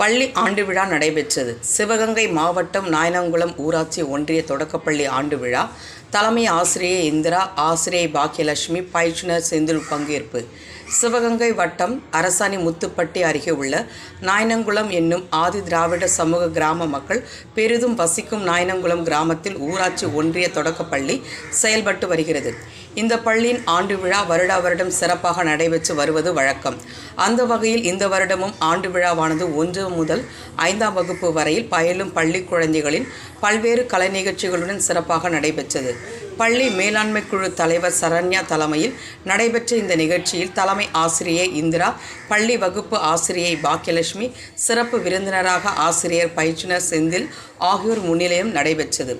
பள்ளி ஆண்டு விழா நடைபெற்றது. சிவகங்கை மாவட்டம் நாயனங்குளம் ஊராட்சி ஒன்றிய தொடக்கப்பள்ளி ஆண்டு விழா. தலைமை ஆசிரியை இந்திரா ஆசிரியை பாக்கியலட்சுமி பயிற்றுனர் செந்தில் பங்கேற்பு. சிவகங்கை வட்டம் அரசாணி முத்துப்பட்டி அருகே உள்ள நாயனங்குளம் என்னும் ஆதி திராவிட சமூக கிராம மக்கள் பெரிதும் வசிக்கும் நாயனங்குளம் கிராமத்தில் ஊராட்சி ஒன்றிய தொடக்கப்பள்ளி செயல்பட்டு வருகிறது. இந்த பள்ளியின் ஆண்டு விழா வருடா வருடம் சிறப்பாக நடைபெற்று வருவது வழக்கம். அந்த வகையில் இந்த வருடமும் ஆண்டு விழாவானது ஒன்று முதல் ஐந்தாம் வகுப்பு வரையில் பயிலும் பள்ளி குழந்தைகளின் பல்வேறு கலை நிகழ்ச்சிகளுடன் சிறப்பாக நடைபெற்றது. பள்ளி மேலாண்மை குழு தலைவர் சரண்யா தலைமையில் நடைபெற்ற இந்த நிகழ்ச்சியில் தலைமை ஆசிரியை இந்திரா பள்ளி வகுப்பு ஆசிரியை பாக்கியலட்சுமி சிறப்பு விருந்தினராக ஆசிரியர் பயிற்றுனர் செந்தில் ஆகியோர் முன்னிலையும் நடைபெற்றது.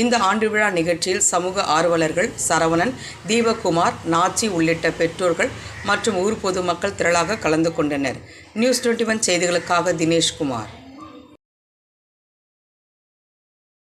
இந்த ஆண்டு விழா நிகழ்ச்சியில் சமூக ஆர்வலர்கள் சரவணன் தீபகுமார் நாச்சி உள்ளிட்ட பெற்றோர்கள் மற்றும் ஊர் பொதுமக்கள் திரளாக கலந்து கொண்டனர். நியூஸ் டுவெண்ட்டி ஒன் செய்திகளுக்காக தினேஷ்குமார்.